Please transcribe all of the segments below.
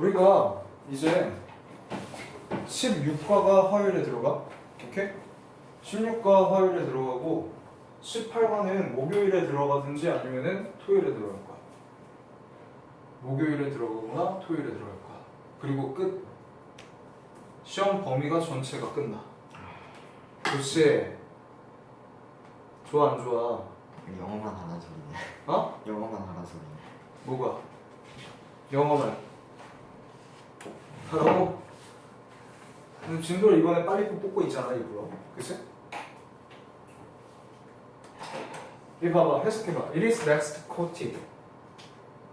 우리가 이제 16과가 화요일에 들어가. 오케이? 16과 화요일에 들어가고 18과는 목요일에 들어가든지 아니면은 토요일에 들어갈 거야. 목요일에 들어가거나 토요일에 들어갈 거야. 그리고 끝. 시험 범위가 전체가 끝나. 그렇지. 좋아 안 좋아? 영어만 하란 소리네. 어? 영어만 하란 소리네. 뭐가? 영어만. 근데 진도를 이번에 빨리 뽑고 있잖아 일부러. 그치? 이 봐봐 해석해봐. It is next quoted.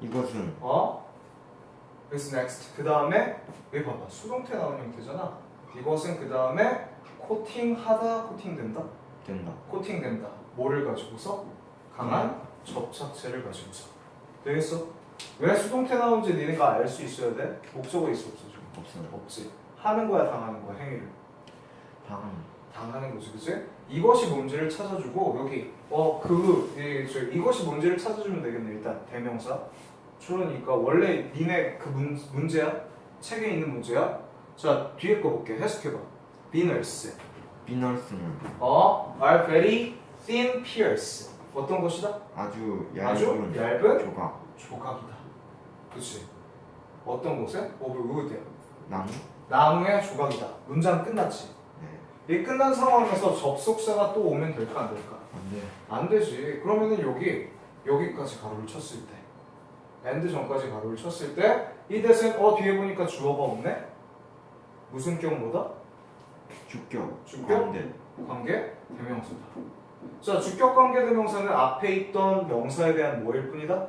이것은 어? is next. 그 다음에 왜 봐봐 수동태 나오는 형태잖아. 이것은 그 다음에 코팅하다 코팅된다. 된다. 코팅된다. 뭐를 가지고서? 강한 접착제를 가지고서. 되겠어? 왜 수동태 나오는지 니네가 알 수 있어야 돼? 목적어 있어 없어? 없어요. 없지. 하는 거야 당하는 거야 행위를. 방은 당하는 거지, 그치? 이것이 뭔지를 찾아주고 여기 어그 저 이것이 뭔지를 찾아주면 되겠네 일단 대명사. 그러니까 원래 니네 그 문, 문제야? 책에 있는 문제야? 자 뒤에 거 볼게 해석해봐. Beaners. 비너스는 어, are very thin pears. 어떤 것이다? 아주 아주 얇은 얇은 조각 조각이다. 그렇지. 어떤 곳에? of wood. 나무. 나무의 조각이다. 문장 끝났지. 네. 이 끝난 상황에서 접속사가 또 오면 될까 안 될까? 안 돼. 안 되지. 그러면은 여기 여기까지 가로를 쳤을 때, and 전까지 가로를 쳤을 때 이 대신 어 뒤에 보니까 주어가 없네. 무슨 경우다? 주격. 주격? 관대. 관계 대명사다. 자, 주격 관계 대명사는 앞에 있던 명사에 대한 뭐일 뿐이다?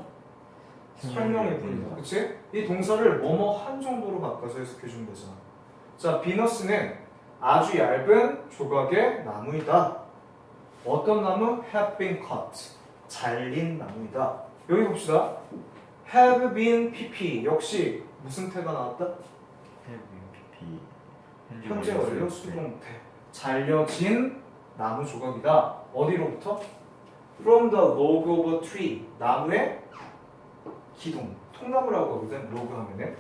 설명일 뿐이다. 그치? 이 동사를 뭐뭐 한 정도로 바꿔서 해석해 주면 되잖아. 자, 비너스는 아주 얇은 조각의 나무이다. 어떤 나무? have been cut. 잘린 나무이다. 여기 봅시다. have been pp. 역시 무슨 태가 나왔다? PP. 현재 완료 수동태. 잘려진 나무 조각이다. 어디로부터? From the log of a tree. 나무의 기둥. 통나무라고 하거든. 로그 하면은.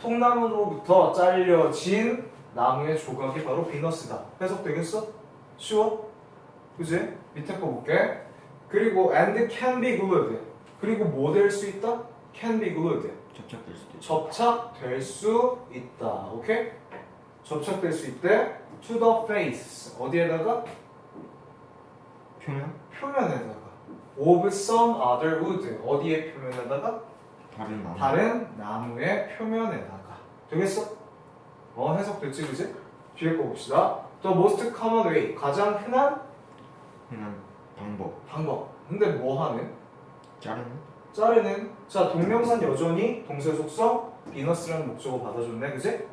통나무로부터 잘려진 나무의 조각이 바로 비너스다. 해석되겠어? 쉬워? 그지? 밑에 거 볼게. 그리고 and can be glued. 그리고 뭐 될 수 있다? can be glued. 접착될 수도 있어. 접착될 수 있다. 오케이? 접착될 수 있대. To the face. 어디에다가? 표면? 표면에다가. Of some other wood. 어디에 표면에다가? 다른 나무. 다른 나무의 표면에다가. 되겠어? 어, 해석됐지, 그지? 뒤에 거 봅시다. The most common way. 가장 흔한 흔한 방법. 방법. 근데 뭐 하는? 자르는 자르는. 자, 동명산 여전히 동사 속성 비너스라는 목적어 받아줬네, 그지?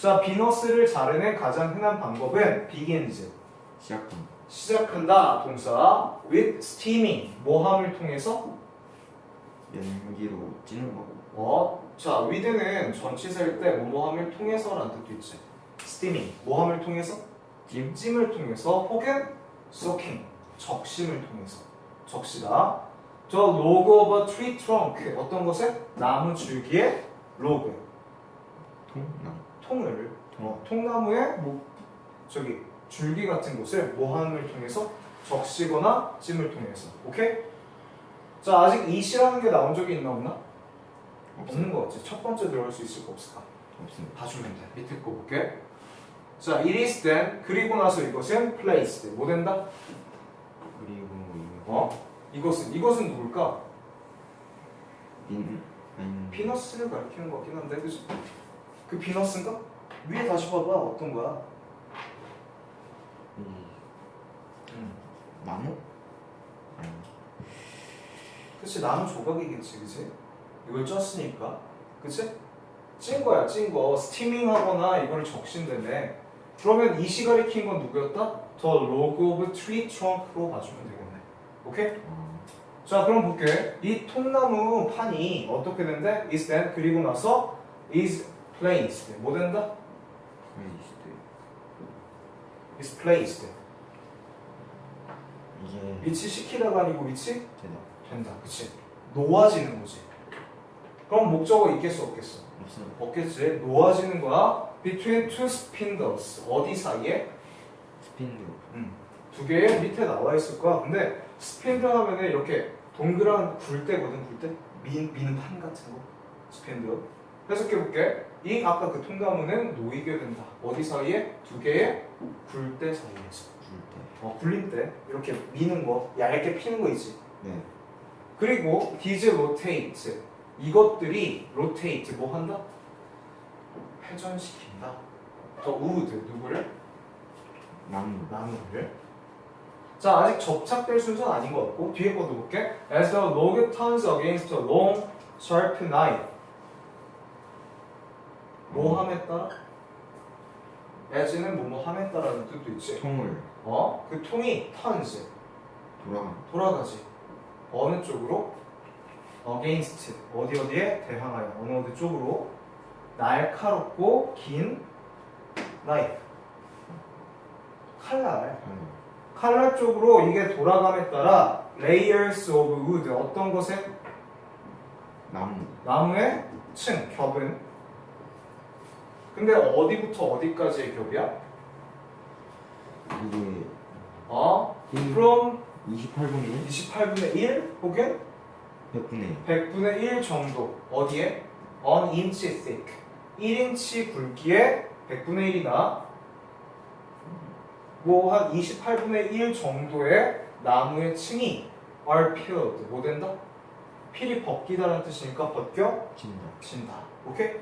자, 비너스를 자르는 가장 흔한 방법은 begins. 시작한 시작한다 동사 with steaming. 모함을 통해서? 연기로 찌는 거. 어? 자 with는 전치사일 때 뭐뭐함을 통해서라는 뜻도 있지. steaming. 모함을 통해서? 찜. 찜을 통해서 혹은 soaking. 적심을 통해서. 적시다. 저 log of a tree trunk. 어떤 것에? 나무 줄기의 로그 통나무. 통을. 통. 어, 통나무의 뭐 저기 줄기 같은 곳을 모함을 통해서 적시거나 찜을 통해서 오케이? 자 아직 이시라는 게 나온 적이 있나 없나? 없는 거 같지 첫 번째 들어갈 수 있을까 없을까? 없습니다. 봐주면 돼 밑에 거 볼게 자 it is then 그리고 나서 이것은 placed 뭐 된다? 그리고 어? 이것은 이것은 누굴까? 인 아니 피너스를 가리키는 것 같긴 한데 그지? 그 피너스인가? 위에 다시 봐봐 어떤 거야? 이 음. 나무? 아니 그치 나무 조각이겠지 그치? 이걸 쪘으니까 그치? 찐 거야 찐거 스티밍 하거나 이걸 적신다며 그러면 이 시가리 킨건 누구였다? 더 로그 오브 트리 트렁크로 봐주면 되겠네 오케이? 어, 자 그럼 볼게 이 통나무 판이 어떻게 된대? is then 그리고 나서 is placed 뭐 된다? 페이스트 is placed 위치 시키다가 아니고 위치 되다. 된다 그치? 놓아지는 거지 그럼 목적어 있겠어 없겠어? 없어. 없겠지. 놓아지는 거야. Between two spindles. 어디 사이에? 스핀도. 두 개의 밑에 나와 있을 거야. 근데 스핀들 하면은 이렇게 동그란 굴대거든, 굴대. 민, 민판 같은 거. 스핀들. 해석해 볼게. 이 아까 그 통나무는 놓이게 된다. 어디 사이에? 두 개의 굴대 사이에서. 줄 때. 어, 굴림 때. 이렇게 미는 거, 얇게 피는 거 있지. 네. 그리고 these rotate. 이것들이 rotate 뭐 한다? 회전시킨다. 더 would 누구를? 나무. 나무를. 자 아직 접착될 순서는 아닌 것 같고 뒤에 거도 볼게. As the log turns against a long sharp knife. 뭐 함에 따라? As는 뭐뭐 함에 따라는 뜻도 있지. 통을 어? 그 통이 turns 돌아가. 돌아가지. 어느 쪽으로? against 어디 어디에 대항하여 어느 어디 쪽으로 날카롭고 긴 knife 칼날 칼날 쪽으로 이게 돌아감에 따라 layers of wood 어떤 것에 나무. 나무의 층 겹은 근데 어디부터 어디까지의 겹이야? 이게 어? 음. from 28분의 1? 28분의 1 혹은 100분의 100분의 1 정도 어디에? an inch thick 1인치 굵기에 100분의 1이나 뭐 한 28분의 1 정도의 나무의 층이 are peeled 뭐 된다? 필이 벗기다라는 뜻이니까 벗겨 진다. 진다 오케이?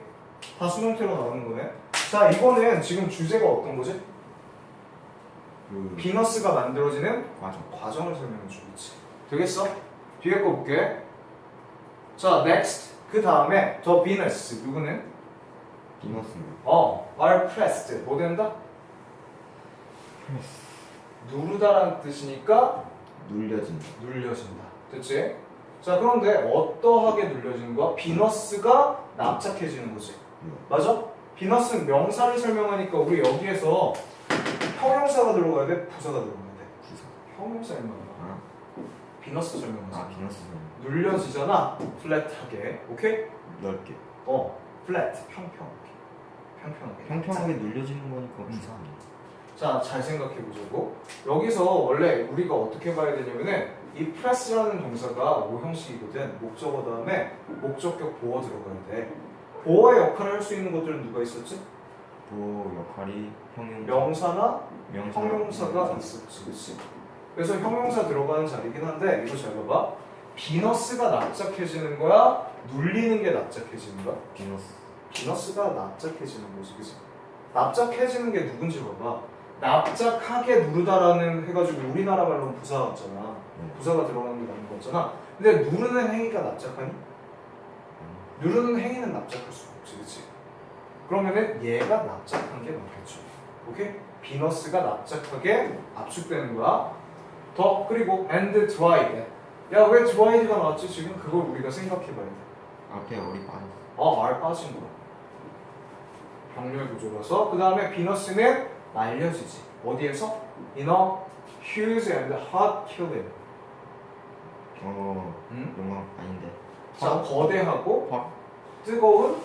다 수동태로 나오는 거네 자 이거는 지금 주제가 어떤 거지? 그 비너스가 만들어지는 과정. 과정을 설명해 주겠지. 되겠어? 뒤에 거 볼게. 자, next. 그 다음에 더 비너스 누구는? 비너스. 어, are pressed. 뭐 된다? 누르다라는 뜻이니까 눌려진다. 눌려진다. 됐지? 자, 그런데 어떠하게 눌려지는 거야? 비너스가 납작해지는 거지. 네. 맞아? 비너스는 명사를 설명하니까 우리 여기에서 형용사가 들어가야 돼? 부사가 들어가야 돼? 부사. 형용사인 거야. 아, 비너스 설명하지. 아 비너스. 눌려지잖아 플랫하게 오케이 넓게. 어 플랫 평평하게 평평하게 평평하게 눌려지는 거니까 부사. 자잘 생각해 보자고 여기서 원래 우리가 어떻게 봐야 되냐면은 이 프레스라는 동사가 모형식이거든 목적어 다음에 목적격 보어 들어가야 돼 보어의 역할을 할 수 있는 것들은 누가 있었지 보 역할이 형용. 명사나 명사. 형용사가 있었지 그치 그래서 형용사 들어가는 자리긴 한데 이거 잘 봐봐 비너스가 납작해지는 거야 눌리는 게 납작해지는 거야 비너스. 비너스가 납작해지는 거지, 그지? 납작해지는 게 누군지 봐봐. 납작하게 누르다라는 해가지고 우리나라 말로는 부사 같잖아. 네. 부사가 들어가는 게 맞는 거잖아. 근데 누르는 행위가 납작하니? 누르는 행위는 납작할 수 없지, 그치? 그러면은 얘가 납작한 게 맞겠죠. 오케이? 비너스가 납작하게 압축되는 거야. 더 그리고 and dried. 야, 왜 dried가 나왔지? 지금 그걸 우리가 생각해봐야 돼. 앞에 어리 빠졌어. 어, 알 빠진 거야. 병렬 구조라서 그 다음에 비너스는 말려지지. 어디에서? In a huge and hot killing. 어, 음? 영화 아닌데. 자, 거대하고 화. 뜨거운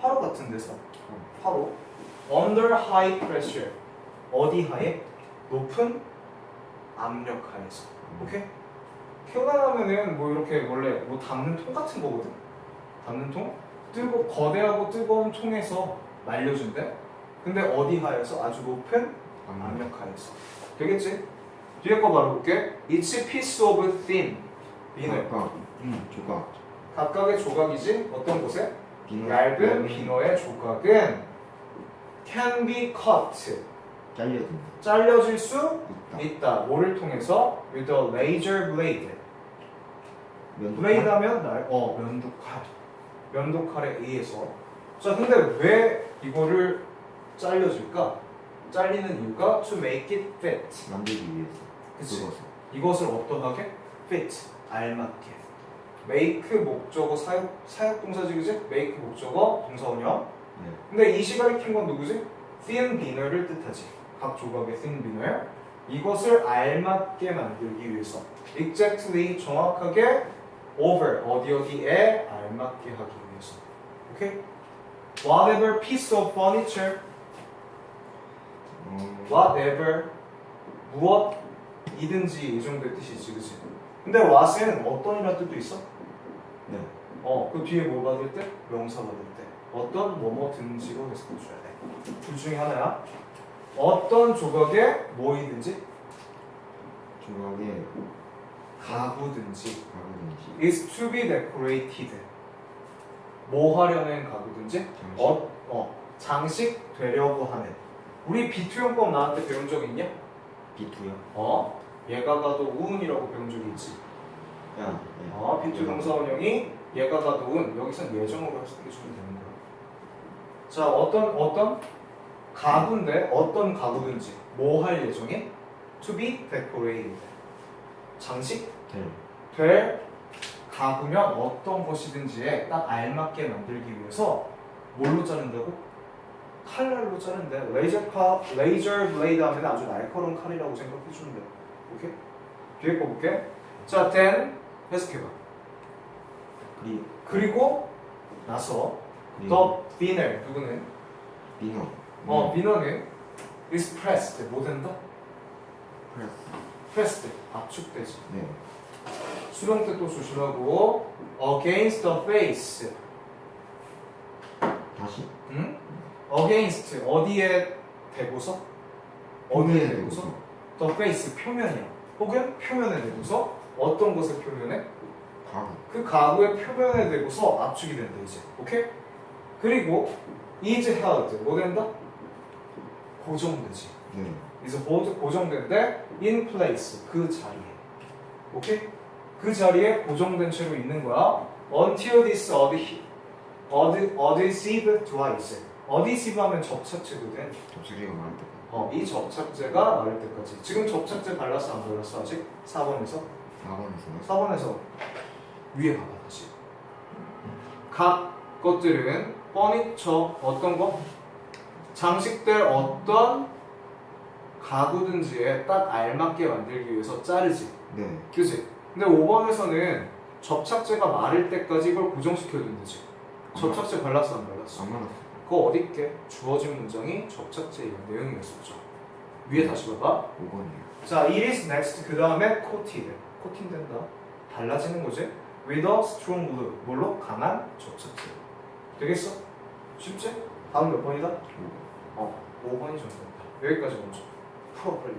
화로 같은 데서 화로 under high pressure 어디 하에? 높은 압력 하에서 오케이? 킬러하면은 뭐 이렇게 원래 뭐 담는 통 같은 거거든 담는 통? 뜨거 거대하고 뜨거운 통에서 말려준대 근데 어디 하에서? 아주 높은 압력. 압력 하에서 되겠지? 뒤에 거 바로 볼게 It's a piece of thin 비늘 각각. 음, 조각. 각각의 조각이지 어떤 곳에? 얇은 비너의 조각은 can be cut 잘려진다. 잘려질 수 있다. 있다 뭐를 통해서? with a laser blade. 블레이드 하면 날, 어, 면도칼. 면도칼에 의해서. 자, 근데 왜 이거를 잘려줄까? 잘리는 이유가 to make it fit. 만들기 위해서. 그치. 그것을. 이것을 어떠하게? fit. 알맞게. Make 목적어 사역, 사역 동사지, 그지? make 목적어 동사원형. 네. 근데 이 시간에 킨건 누구지? thin biner를 뜻하지. 각 조각의 thin biner. 이것을 알맞게 만들기 위해서. exactly 정확하게 over 어디 어디에 알맞게 하기 위해서. 오케이? Whatever piece of furniture, 어, whatever 무엇이든지 이 정도의 뜻이지, 그치? 근데 what은 어떤이라는 뜻도 있어? 네. 어, 그 뒤에 뭐 받을 때? 명사 받을 때. 어떤 뭐뭐든지로 해석해줘야 돼. 둘 중에 하나야. 어떤 조각에 뭐이든지 조각에 가구든지 가구든지 is to be decorated. 뭐 하려는 가구든지 장식 어, 어, 장식 되려고 하는. 우리 비투용법 때 배운 적 있냐? 비투요? 어, 얘가 가도 우은이라고 배운 적이 있지. 야, 네. 어, 비투 동사 원형이 얘가 가도 운, 여기선 예정으로 해석해주면 되는 거야. 자, 어떤 어떤 가구인데 어떤 가구든지 뭐 할 예정이? To be decorated. 장식 될될 가구면 어떤 것이든지에 딱 알맞게 만들기 위해서 뭘로 자른다고? 칼날로 자른대. 레이저 칼, 레이저 블레이드 하면 아주 날카로운 칼이라고 생각해 주면 돼. 오케이? 뒤에 거 볼게. 자, then 해석해봐. 그리 그리고 나서 the thinner 누구는? 비너 어, 비너는 is pressed 뭐 된다? 프레스 pressed 압축되지. 네 수령 때 또 조심하고 against the face. 다시 응? against 어디에 대고서? 어디에 대고서? The face 표면이야. 혹은 표면에 대고서 어떤 것을 표면에? 가구 그 가구의 표면에 대고서 압축이 된다 이제. 오케이? 그리고 is held 뭐 된다? 고정되지. 네 is hold 고정된데 in place 그 자리에. 오케이? 그 자리에 고정된 채로 있는 거야. until this adhe- adhe- adhesive twice. adhesive 하면 접착제도 돼. 접착제가 많을 때 어, 이 접착제가 마를 때까지. 지금 접착제 발랐어 안 발랐어 아직? 4번에서? 4번에서요 4번에서 위에 봐봐 다시. 각 것들은 퍼니처 어떤 거? 장식될 어떤 가구든지에 딱 알맞게 만들기 위해서 자르지. 네 그지? 근데 5번에서는 접착제가 마를 때까지 이걸 고정시켜야 된다지. 접착제 발랐어 안 발랐어? 안 말았어 어디 있게? 주어진 문장이 접착제 이런 내용이었었죠. 위에 다시 봐봐. 5번이요 자, it is next. 그 다음에 coated. 코팅 된다. 발라지는 거지. with a strong glue. 뭘로? 강한 접착제. 되겠어? 쉽지? 다음 몇 번이다? 5번 어, 5번이 정답이다. 여기까지 먼저. 풀어 빨리.